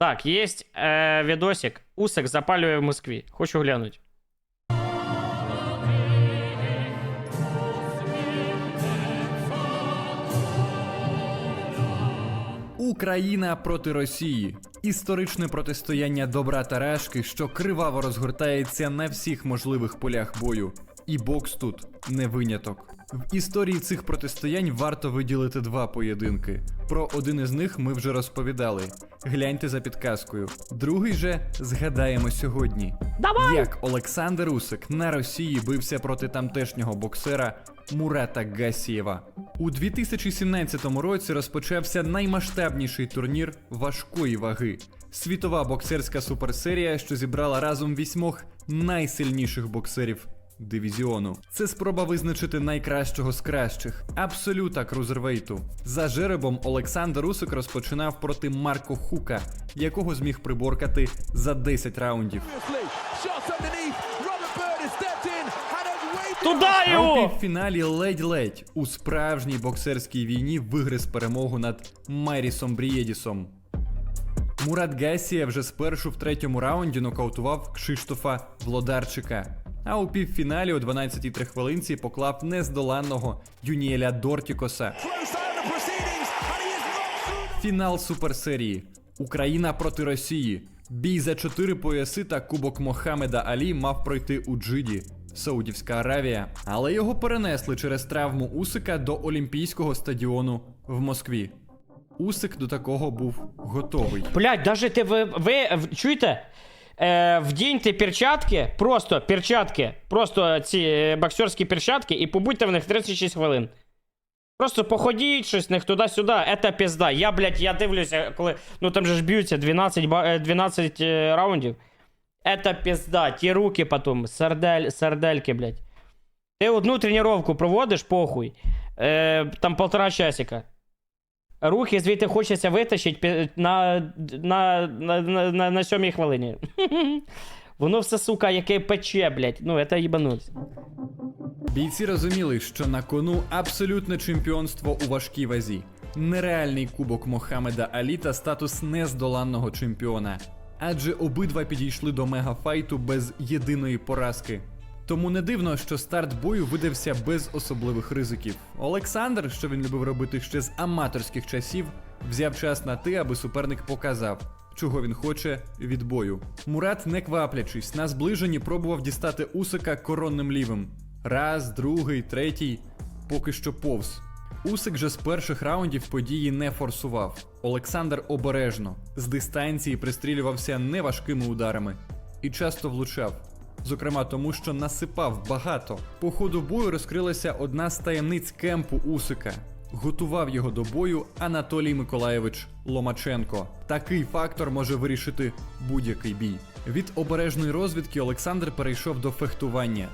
Так, есть э, видосик. Усик запаливая в Москве. Хочу глянуть. Україна проти Росії. Історичне протистояння добра та решки, що криваво розгортається на всіх можливих полях бою. І бокс тут не виняток. В історії цих протистоянь варто виділити два поєдинки. Про один із них ми вже розповідали. Гляньте за підказкою. Другий же згадаємо сьогодні. Давай! Як Олександр Усик на Росії бився проти тамтешнього боксера Мурата Гасієва. У 2017 році розпочався наймасштабніший турнір важкої ваги. Світова боксерська суперсерія, що зібрала разом вісьмох найсильніших боксерів дивізіону. Це спроба визначити найкращого з кращих, абсолюта крузервейту. За жеребом Олександр Усик розпочинав проти Марко Хука, якого зміг приборкати за 10 раундів. Туда А у півфіналі ледь-ледь у справжній боксерській війні вигриз перемогу над Майрісом Брієдісом. Мурат Гасія вже спершу в третьому раунді нокаутував Кшиштофа Влодарчика. А у півфіналі о 12-3 хвилинці поклав нездоланного Юніеля Дортікоса. Фінал суперсерії. Україна проти Росії. Бій за чотири пояси та Кубок Мохамеда Алі мав пройти у Джиді, Саудівська Аравія. Але його перенесли через травму Усика до Олімпійського стадіону в Москві. Усик до такого був готовий. Блять, даже ти ви, ви чуєте? Е, вдіньте перчатки, просто перчатки, просто ці е, боксерські перчатки і побудьте в них 36 хвилин. Просто походіть щось них туди-сюди, это пізда. Я, блядь, я дивлюся, коли. Ну там же ж б'ються 12, ба- е, 12 е, раундів. Это пізда, ті руки потім, сардель, сардельки, блядь. Ти одну тренування проводиш, похуй. Е, там полтора часика. Руки звідти хочеться витащити на, на, на, на, на, сьомій хвилині. Воно все, сука, яке пече, блядь. Ну, це їбануть. Бійці розуміли, що на кону абсолютне чемпіонство у важкій вазі, нереальний кубок Мохамеда Алі та статус нездоланного чемпіона. Адже обидва підійшли до мегафайту без єдиної поразки. Тому не дивно, що старт бою видався без особливих ризиків. Олександр, що він любив робити ще з аматорських часів, взяв час на те, аби суперник показав, чого він хоче від бою. Мурат, не кваплячись, на зближенні пробував дістати Усика коронним лівим. Раз, другий, третій, поки що повз. Усик же з перших раундів події не форсував. Олександр обережно, з дистанції пристрілювався неважкими ударами і часто влучав. Зокрема, тому що насипав багато. По ходу бою розкрилася одна з таємниць кемпу Усика. Готував його до бою Анатолій Миколаєвич Ломаченко. Такий фактор може вирішити будь-який бій. Від обережної розвідки Олександр перейшов до фехтування.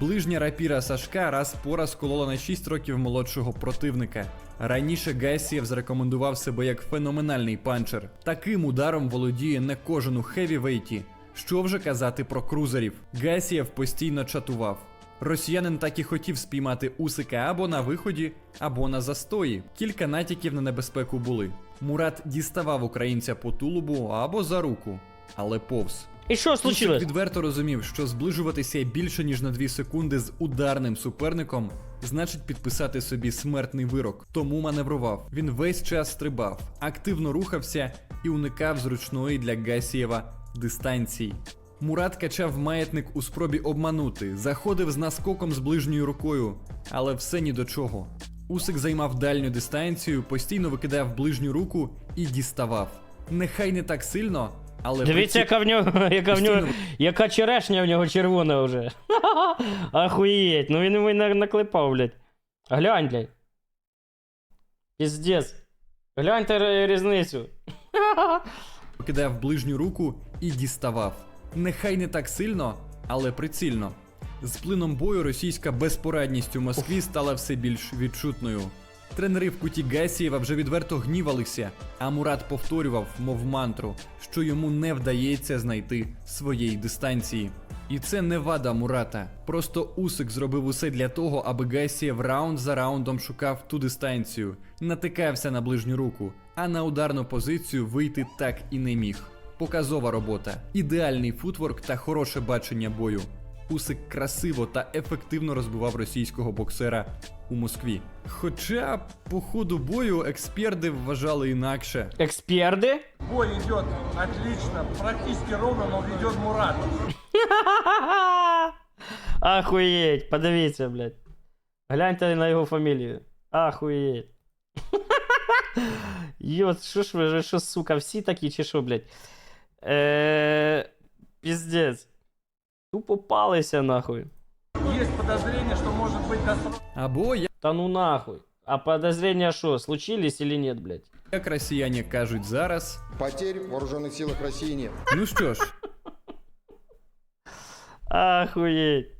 Ближня рапіра Сашка раз по раз колола на 6 років молодшого противника. Раніше Гасієв зарекомендував себе як феноменальний панчер. Таким ударом володіє не кожен у хевівейті. Що вже казати про крузерів? Гасієв постійно чатував. Росіянин так і хотів спіймати Усика або на виході, або на застої. Кілька натяків на небезпеку були. Мурат діставав українця по тулубу або за руку, але повз. І що Усик случилось? відверто розумів, що зближуватися більше ніж на 2 секунди з ударним суперником значить підписати собі смертний вирок. Тому маневрував. Він весь час стрибав, активно рухався і уникав зручної для Гасієва дистанції. Мурат качав маятник у спробі обманути, заходив з наскоком з ближньою рукою, але все ні до чого. Усик займав дальню дистанцію, постійно викидав ближню руку і діставав. Нехай не так сильно, але Дивіться, яка в нього, яка в нього, яка черешня в нього червона вже. Охуєть, ну він йому наклепав, блядь. Глянь, блядь. Піздец. Гляньте різницю. Кидав ближню руку і діставав. Нехай не так сильно, але прицільно. З плином бою російська безпорадність у Москві стала все більш відчутною. Тренери в куті Гасієва вже відверто гнівалися, а Мурат повторював, мов мантру, що йому не вдається знайти своєї дистанції. І це не вада Мурата. Просто Усик зробив усе для того, аби Гасієв раунд за раундом шукав ту дистанцію, натикався на ближню руку, а на ударну позицію вийти так і не міг. Показова робота, ідеальний футворк та хороше бачення бою. Усик красиво та ефективно розбивав російського боксера у Москві. Хоча по ходу бою експерти вважали інакше. Експерти? Бой идет отлично, практически ровно, но ведет Мурат. Ахуєть, подивіться, блядь. Гляньте на його фамілію. Ахуєть. Йот, що ж ви, що, сука, всі такі, чи що, блядь? Е, піздець. Тупо палися, нахуй. Есть подозрение, что может быть досрочно. Або Та ну нахуй. А подозрения що, случились или нет, блядь? як росіяни кажуть зараз. Потерь в вооруженных силах России нет. Ну що ж, Ахуєть.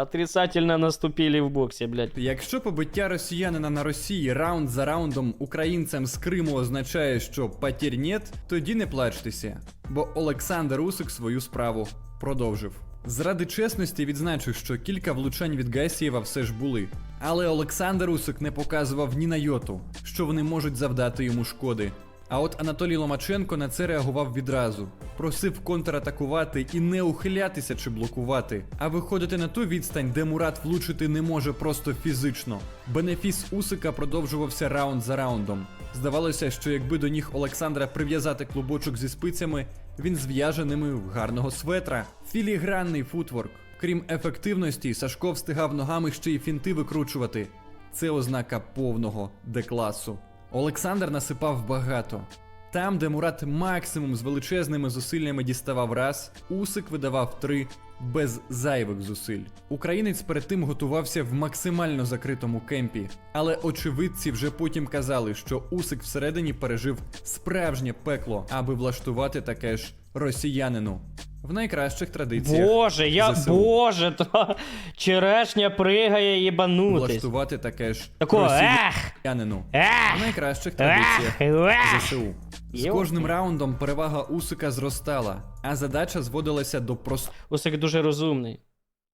Отрицательно наступили в боксі, блядь. Якщо побиття росіянина на Росії раунд за раундом українцям з Криму означає, що потір нет, тоді не плачтеся, бо Олександр Усик свою справу продовжив. Зради чесності відзначу, що кілька влучань від Гасієва все ж були. Але Олександр Усик не показував ні на йоту, що вони можуть завдати йому шкоди. А от Анатолій Ломаченко на це реагував відразу. Просив контратакувати і не ухилятися чи блокувати, а виходити на ту відстань, де Мурат влучити не може просто фізично. Бенефіс Усика продовжувався раунд за раундом. Здавалося, що якби до ніг Олександра прив'язати клубочок зі спицями, він зв'яже ними в гарного светра. Філігранний футворк. Крім ефективності, Сашко встигав ногами ще й фінти викручувати. Це ознака повного декласу. Олександр насипав багато. Там, де Мурат максимум з величезними зусиллями діставав раз, Усик видавав три без зайвих зусиль. Українець перед тим готувався в максимально закритому кемпі, але очевидці вже потім казали, що Усик всередині пережив справжнє пекло, аби влаштувати таке ж росіянину. В найкращих традиціях Боже, я. ЗСУ. Боже, то черешня пригає їбанутись. влаштувати таке ж Такого, росіянину. Ех! В найкращих традиціях Ех! ЗСУ. З Йо. кожним раундом перевага Усика зростала, а задача зводилася до Усик дуже розумний.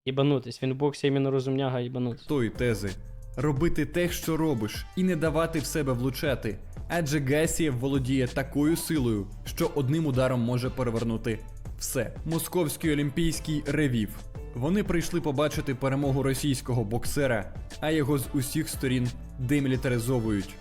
Їбанутись. Він в боксі іменно розумняга їбанутись. простої тези: робити те, що робиш, і не давати в себе влучати. Адже Гасієв володіє такою силою, що одним ударом може перевернути все. Московський олімпійський ревів. Вони прийшли побачити перемогу російського боксера, а його з усіх сторін демілітаризовують.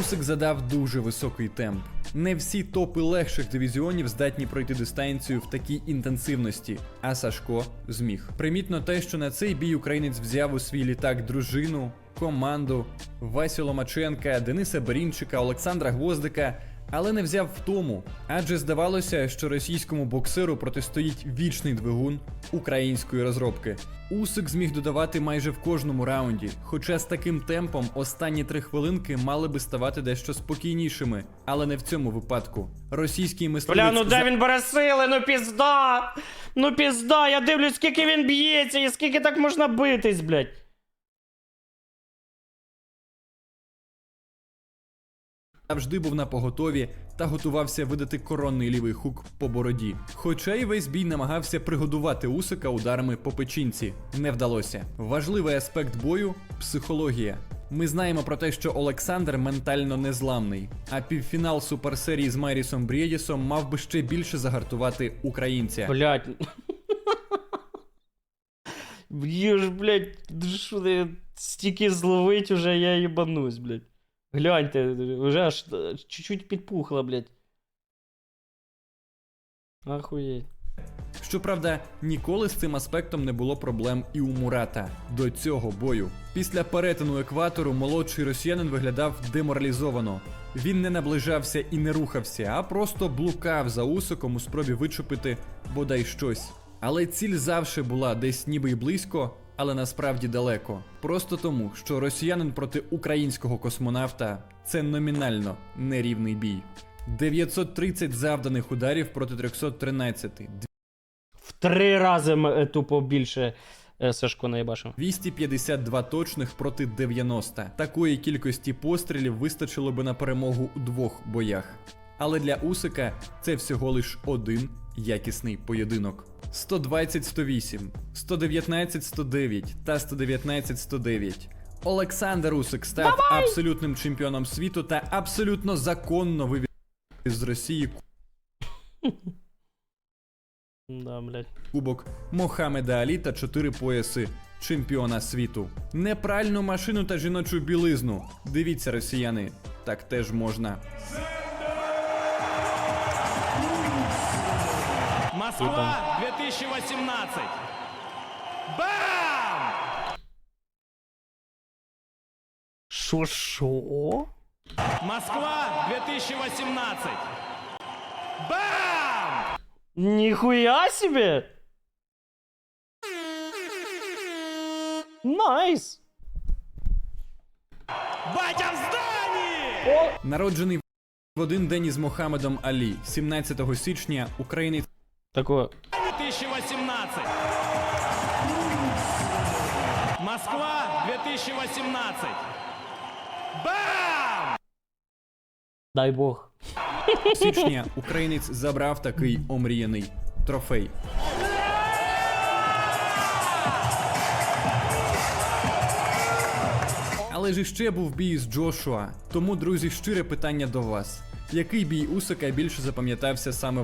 Усик задав дуже високий темп. Не всі топи легших дивізіонів здатні пройти дистанцію в такій інтенсивності, а Сашко зміг. Примітно те, що на цей бій українець взяв у свій літак дружину, команду, Васю Ломаченка, Дениса Берінчика, Олександра Гвоздика. Але не взяв в тому, адже здавалося, що російському боксеру протистоїть вічний двигун української розробки. Усик зміг додавати майже в кожному раунді, хоча з таким темпом останні три хвилинки мали би ставати дещо спокійнішими, але не в цьому випадку. Російський мисливець Бля, ну де він бере сили, ну пізда! Ну пізда, я дивлюсь, скільки він б'ється і скільки так можна битись, блядь. Завжди був на поготові та готувався видати коронний лівий хук по бороді. Хоча й весь бій намагався пригодувати Усика ударами по печінці. Не вдалося. Важливий аспект бою психологія. Ми знаємо про те, що Олександр ментально незламний, а півфінал суперсерії з Майрісом Брєдісом мав би ще більше загартувати українця. Блядь. Б'єш, блядь, що ти стільки зловить уже, я їбанусь, блядь. Гляньте, вже аж е, чуть-чуть підпухло, блядь. Ахуєть. Щоправда, ніколи з цим аспектом не було проблем і у Мурата до цього бою. Після перетину екватору молодший росіянин виглядав деморалізовано. Він не наближався і не рухався, а просто блукав за усиком у спробі вичупити бодай щось. Але ціль завжди була десь ніби й близько, але насправді далеко. Просто тому, що росіянин проти українського космонавта це номінально нерівний бій. 930 завданих ударів проти 313, В три рази е, тупо більше е, Сашко наїбашив. 252 точних проти 90. Такої кількості пострілів вистачило би на перемогу у двох боях. Але для Усика це всього лиш один якісний поєдинок. 120-108, 119-109 та 119-109. Олександр Усик став абсолютним чемпіоном світу та абсолютно законно вивів з Росії Да, блядь. кубок Мохамеда Алі та чотири пояси чемпіона світу. Непральну машину та жіночу білизну. Дивіться, росіяни, так теж можна. Москва 2018. Бам! Шо шо? Москва 2018. Бам! Нихуя себе! Найс! Батя в здании! Народжений в один день із Мохамедом Алі, 17 січня, українець Такое. 2018. Москва 2018. Бам! Дай бог. січня українець забрав такий омріяний трофей. Але ж іще був бій з Джошуа. Тому, друзі, щире питання до вас: який бій Усика більше запам'ятався саме